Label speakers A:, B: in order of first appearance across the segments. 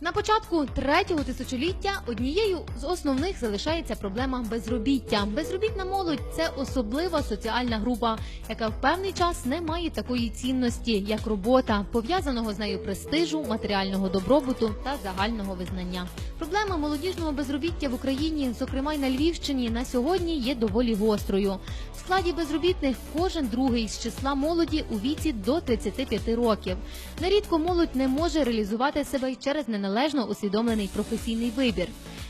A: На початку третього тисячоліття однією з основних залишається проблема безробіття. Безробітна молодь це особлива соціальна група, яка в певний час не має такої цінності, як робота, пов'язаного з нею престижу, матеріального добробуту та загального визнання. Проблема молодіжного безробіття в Україні, зокрема й на Львівщині, на сьогодні є доволі гострою. В складі безробітних кожен другий з числа молоді у віці до 35 років. Нерідко молодь не може реалізувати себе через неналежно усвідомлений професійний вибір.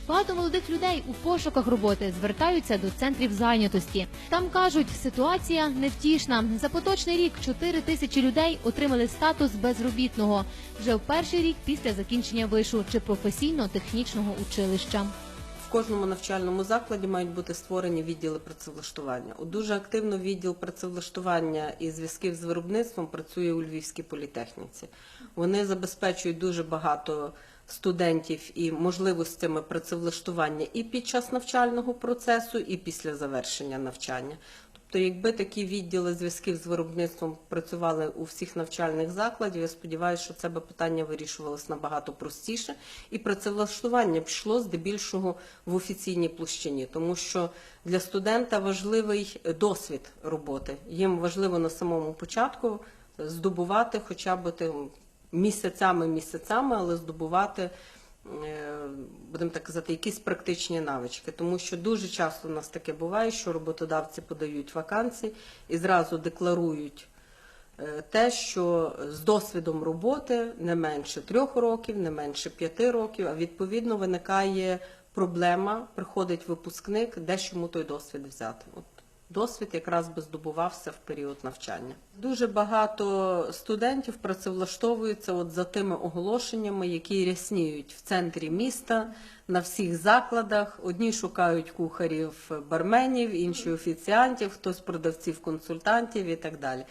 A: Багато молодих людей у пошуках роботи звертаються до центрів зайнятості. Там кажуть, ситуація невтішна. За поточний рік 4 тисячі людей отримали статус безробітного вже в перший рік після закінчення вишу чи професійно-технічного училища.
B: Кожному навчальному закладі мають бути створені відділи працевлаштування. У Дуже активно відділ працевлаштування і зв'язків з виробництвом працює у Львівській політехніці. Вони забезпечують дуже багато студентів і можливостями працевлаштування і під час навчального процесу, і після завершення навчання. Тобто, якби такі відділи зв'язків з виробництвом працювали у всіх навчальних закладів, я сподіваюся, що це би питання вирішувалось набагато простіше, і працевлаштування пішло здебільшого в офіційній площині, тому що для студента важливий досвід роботи. Їм важливо на самому початку здобувати хоча б тим місяцями, місяцями, але здобувати будемо так казати, якісь практичні навички, тому що дуже часто у нас таке буває, що роботодавці подають вакансії і зразу декларують е, те, що з досвідом роботи не менше трьох років, не менше п'яти років, а відповідно виникає проблема, приходить випускник, де ж йому той досвід взяти. Досвід якраз би здобувався в період навчання. Дуже багато студентів працевлаштовуються от за тими оголошеннями, які рясніють в центрі міста, на всіх закладах. Одні шукають кухарів, барменів, інші офіціантів, хтось продавців, консультантів і так далі.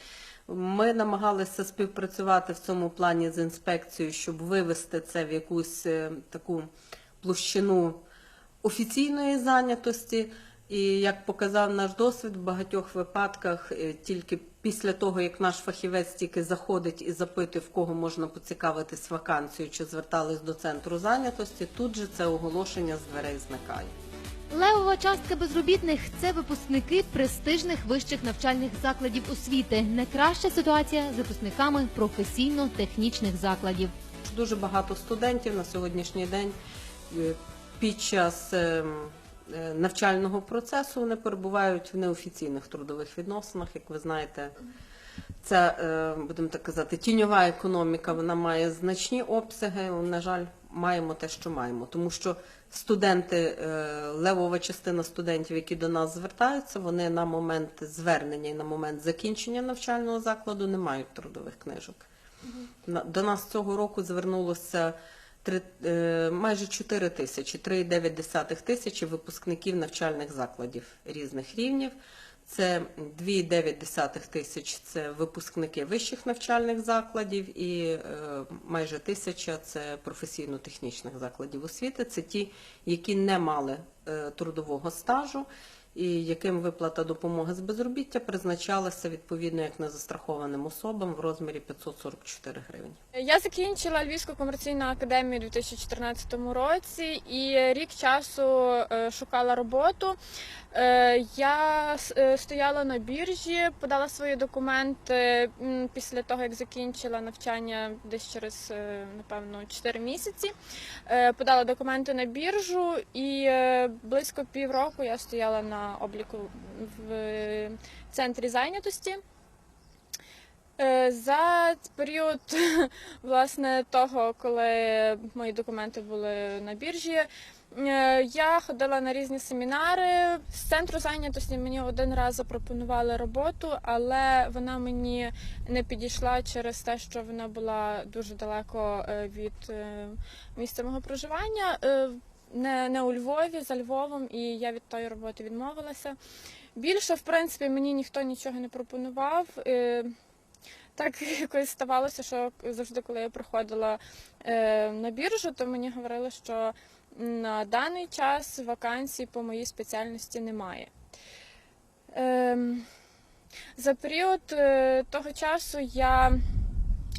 B: Ми намагалися співпрацювати в цьому плані з інспекцією, щоб вивести це в якусь е, таку площину офіційної зайнятості. І як показав наш досвід, в багатьох випадках е, тільки після того, як наш фахівець тільки заходить і запитує, в кого можна поцікавитись вакансією, чи звертались до центру зайнятості, тут же це оголошення з дверей зникає.
A: Левова частка безробітних це випускники престижних вищих навчальних закладів освіти. Не краща ситуація з випускниками професійно-технічних закладів.
B: Дуже багато студентів на сьогоднішній день е, під час ем, навчального процесу вони перебувають в неофіційних трудових відносинах. Як ви знаєте, ця, е, будемо так казати, тіньова економіка вона має значні обсяги. На жаль, маємо те, що маємо, тому що студенти, е, левова частина студентів, які до нас звертаються, вони на момент звернення і на момент закінчення навчального закладу не мають трудових книжок. До нас цього року звернулося три, е, майже 4 тисячі, 3,9 тисячі випускників навчальних закладів різних рівнів. Це 2,9 тисяч це випускники вищих навчальних закладів і е, майже тисяча це професійно-технічних закладів освіти. Це ті, які не мали е, трудового стажу і яким виплата допомоги з безробіття призначалася відповідно як незастрахованим особам в розмірі 544 гривні.
C: Я закінчила Львівську комерційну академію у 2014 році і рік часу е, шукала роботу. Е, Я е, стояла на біржі, подала свої документи після того, як закінчила навчання десь через, напевно, 4 місяці. Подала документи на біржу і близько півроку я стояла на обліку в центрі зайнятості. Е, За період власне того, коли мої документи були на біржі, е, я ходила на різні семінари. З центру зайнятості мені один раз запропонували роботу, але вона мені не підійшла через те, що вона була дуже далеко е, від місця мого проживання. Не, не у Львові, за Львовом, і я від тої роботи відмовилася. Більше, в принципі, мені ніхто нічого не пропонував. Е, так якось ставалося, що завжди, коли я приходила е, на біржу, то мені говорили, що на даний час вакансій по моїй спеціальності немає. Ем, за період е, того часу я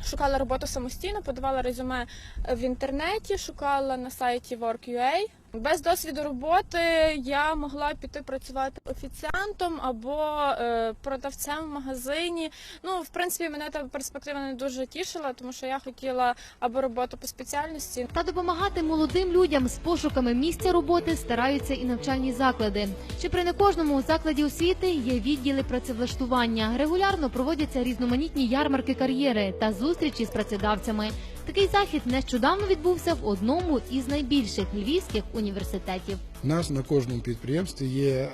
C: Шукала роботу самостійно, подавала резюме в інтернеті, шукала на сайті Work.ua. Без досвіду роботи я могла піти працювати офіціантом або е, продавцем в магазині. Ну, в принципі, мене та перспектива не дуже тішила, тому що я хотіла або роботу по спеціальності,
A: Та допомагати молодим людям з пошуками місця роботи стараються і навчальні заклади. Чи при не кожному закладі освіти є відділи працевлаштування? Регулярно проводяться різноманітні ярмарки кар'єри та зустрічі з працедавцями. Такий захід нещодавно відбувся в одному із найбільших львівських університетів.
D: У нас на кожному підприємстві є е,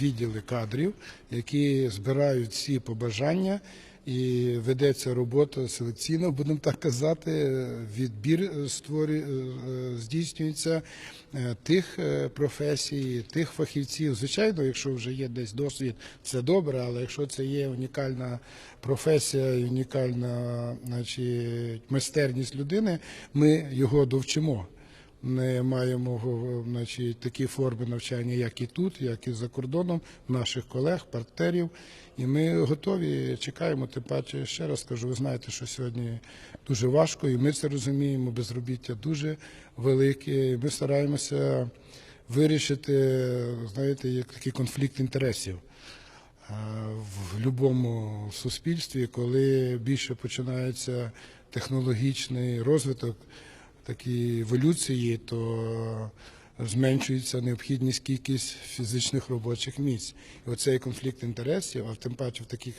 D: відділи кадрів, які збирають всі побажання. І ведеться робота селекційна, будемо так казати. Відбір е, створює, е, е, здійснюється тих професій, тих фахівців. Звичайно, якщо вже є десь досвід, це добре, але якщо це є унікальна професія, унікальна значить, майстерність людини, ми його довчимо. Ми маємо го- значить, такі форми навчання, як і тут, як і за кордоном, наших колег, партнерів. І ми готові, чекаємо. Тим паче, ще раз кажу, ви знаєте, що сьогодні дуже важко, і ми це розуміємо. Безробіття дуже велике. Ми стараємося вирішити, знаєте, як такий конфлікт інтересів. Е, в будь-якому суспільстві, коли більше починається технологічний розвиток, такі еволюції, то зменшується необхідність кількість фізичних робочих місць. І оцей конфлікт інтересів, а тим паче в таких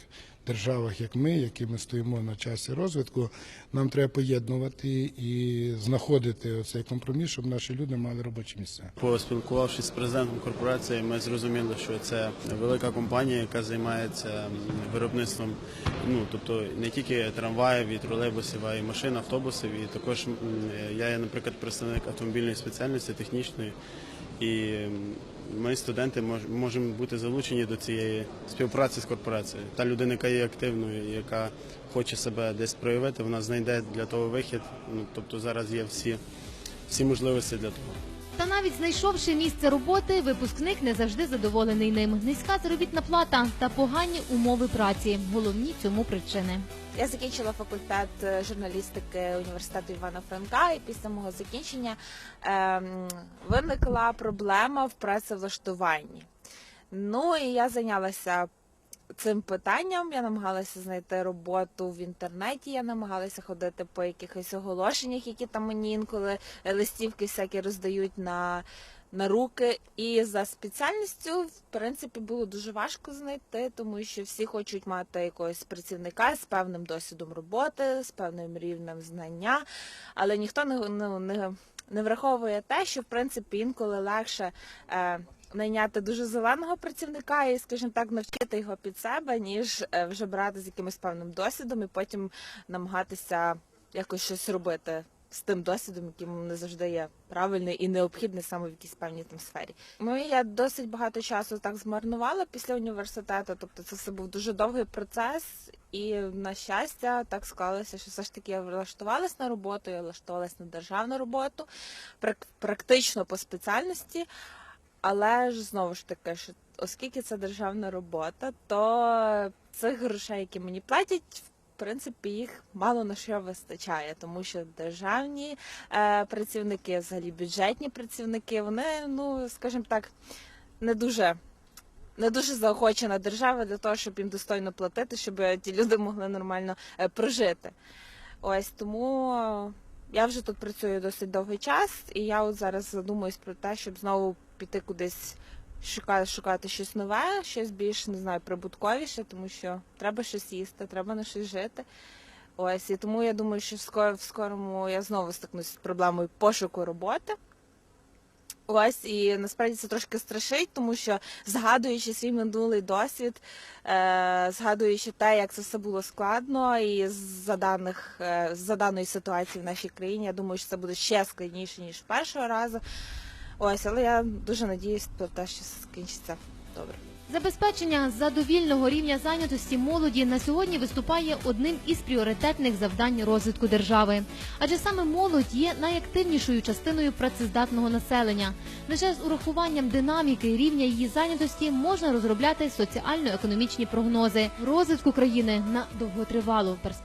D: державах, як ми, які ми стоїмо на часі розвитку, нам треба поєднувати і знаходити оцей компроміс, щоб наші люди мали робочі місця.
E: Поспілкувавшись з президентом корпорації, ми зрозуміли, що це велика компанія, яка займається виробництвом, ну тобто не тільки трамваїв і тролейбусів, а й машин, автобусів. І також я є, наприклад, представник автомобільної спеціальності технічної. І ми, студенти, мож- можемо бути залучені до цієї співпраці з корпорацією. Та людина, яка є активною, яка хоче себе десь проявити, вона знайде для того вихід. Ну тобто зараз є всі, всі можливості для того.
A: Та навіть знайшовши місце роботи, випускник не завжди задоволений ним. Низька заробітна плата та погані умови праці головні цьому причини.
F: Я закінчила факультет е, журналістики університету Івана Франка, і після мого закінчення ем, виникла проблема в працевлаштуванні. Ну і я зайнялася цим питанням. Я намагалася знайти роботу в інтернеті. Я намагалася ходити по якихось оголошеннях, які там мені інколи е, листівки всякі роздають на. На руки і за спеціальністю, в принципі, було дуже важко знайти, тому що всі хочуть мати якогось працівника з певним досвідом роботи, з певним рівнем знання, але ніхто не, ну, не, не враховує те, що в принципі інколи легше е, найняти дуже зеленого працівника і, скажімо так, навчити його під себе, ніж е, вже брати з якимось певним досвідом і потім намагатися якось щось робити з тим досвідом, яким не завжди є правильний і необхідний саме в якійсь певній там сфері. І я досить багато часу так змарнувала після університету. Тобто це все був дуже довгий процес, і на щастя, так склалося, що все ж таки я влаштувалась на роботу, я влаштувалась на державну роботу, прак- практично по спеціальності. Але ж знову ж таки, що оскільки це державна робота, то цих грошей, які мені платять, в принципі, їх мало на що вистачає, тому що державні е, працівники, взагалі бюджетні працівники, вони, ну скажімо так, не дуже. Не дуже заохочена держава для того, щоб їм достойно платити, щоб ті люди могли нормально е, прожити. Ось тому я вже тут працюю досить довгий час, і я от зараз задумуюсь про те, щоб знову піти кудись шукати, шукати щось нове, щось більш не знаю, прибутковіше, тому що треба щось їсти, треба на щось жити. Ось і тому я думаю, що в скоро в скорому я знову стикнусь з проблемою пошуку роботи. Ось і насправді це трошки страшить, тому що згадуючи свій минулий досвід, е, згадуючи те, як це все було складно, і за даних е, за даної ситуації в нашій країні, я думаю, що це буде ще складніше ніж першого разу. Ось, але я дуже надіюсь про те, що все скінчиться добре.
A: Забезпечення задовільного рівня зайнятості молоді на сьогодні виступає одним із пріоритетних завдань розвитку держави, адже саме молодь є найактивнішою частиною працездатного населення. Лише з урахуванням динаміки рівня її зайнятості можна розробляти соціально-економічні прогнози розвитку країни на довготривалу перспективу.